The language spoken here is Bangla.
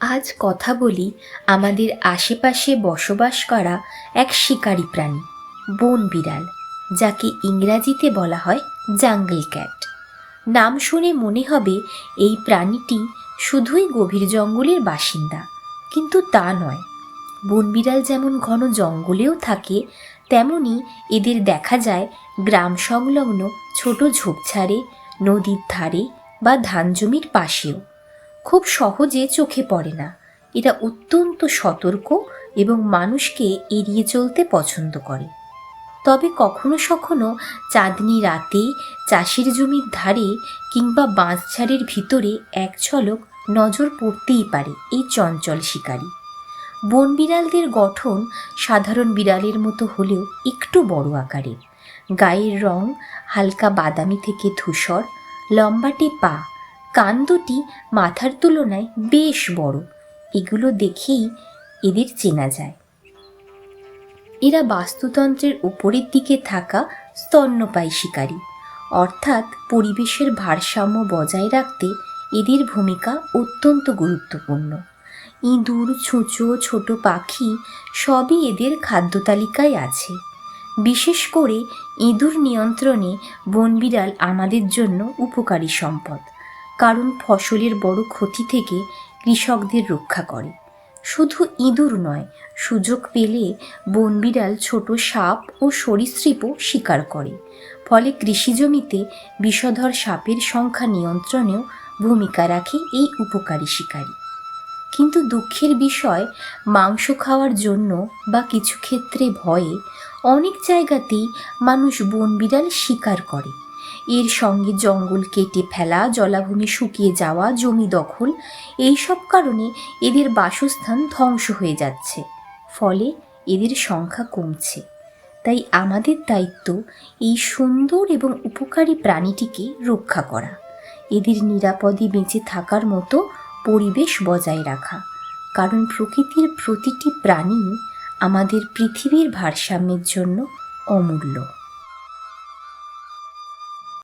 আজ কথা বলি আমাদের আশেপাশে বসবাস করা এক শিকারী প্রাণী, বন বিড়াল, যাকে ইংরাজিতে বলা হয় জাঙ্গল ক্যাট। নাম শুনে মনে হবে এই প্রাণীটি শুধুই গভীর জঙ্গলের বাসিন্দা, কিন্তু তা নয়। বনবিড়াল যেমন ঘন জঙ্গলেও থাকে, তেমনি এদের দেখা যায় গ্রাম সংলগ্ন ছোট ঝোপঝাড়ে, নদীর ধারে বা ধান জমির পাশেও। খুব সহজে চোখে পড়ে না। এরা অত্যন্ত সতর্ক এবং মানুষকে এড়িয়ে চলতে পছন্দ করে। তবে কখনো সখনো চাঁদনি রাতে চাষের জমির ধারে কিংবা বাঁশঝাড়ের ভিতরে এক ঝলক নজর পড়তেই পারে এই চঞ্চল শিকারী। বন বিড়ালদের গঠন সাধারণ বিড়ালের মতো হলেও একটু বড় আকারের। গায়ের রং হালকা বাদামি থেকে ধূসর, লম্বাটে পা কান দুটি মাথার তুলনায় বেশ বড়। এগুলো দেখেই এদের চেনা যায়। এরা বাস্তুতন্ত্রের উপরের দিকে থাকা স্তন্যপায়ী শিকারী। অর্থাৎ পরিবেশের ভারসাম্য বজায় রাখতে এদের ভূমিকা অত্যন্ত গুরুত্বপূর্ণ। ইঁদুর, ছুঁচো, ছোট পাখি সবই এদের খাদ্য তালিকায় আছে। বিশেষ করে ইঁদুর নিয়ন্ত্রণে বনবিড়াল আমাদের জন্য উপকারী সম্পদ। কারণ ফসলের বড় ক্ষতি থেকে কৃষকদের রক্ষা করে। শুধু ইঁদুর নয়, সুযোগ পেলে বনবিড়াল ছোট সাপ ও সরীসৃপও শিকার করে। ফলে কৃষিজমিতে বিষধর সাপের সংখ্যা নিয়ন্ত্রণেও ভূমিকা রাখে এই উপকারী শিকারী। কিন্তু দুঃখের বিষয়, মাংস খাওয়ার জন্য বা কিছু ক্ষেত্রে ভয়ে অনেক জায়গাতেই মানুষ বনবিড়াল শিকার করে। এর সঙ্গে জঙ্গল কেটে ফেলা, জলাভূমি শুকিয়ে যাওয়া, জমি দখল এই সব কারণে এদের বাসস্থান ধ্বংস হয়ে যাচ্ছে। ফলে এদের সংখ্যা কমছে। তাই আমাদের দায়িত্ব এই সুন্দর এবং উপকারী প্রাণীটিকে রক্ষা করা। এদের নিরাপদে বেঁচে থাকার মতো পরিবেশ বজায় রাখা। কারণ প্রকৃতির প্রতিটি প্রাণী আমাদের পৃথিবীর ভারসাম্যের জন্য অমূল্য।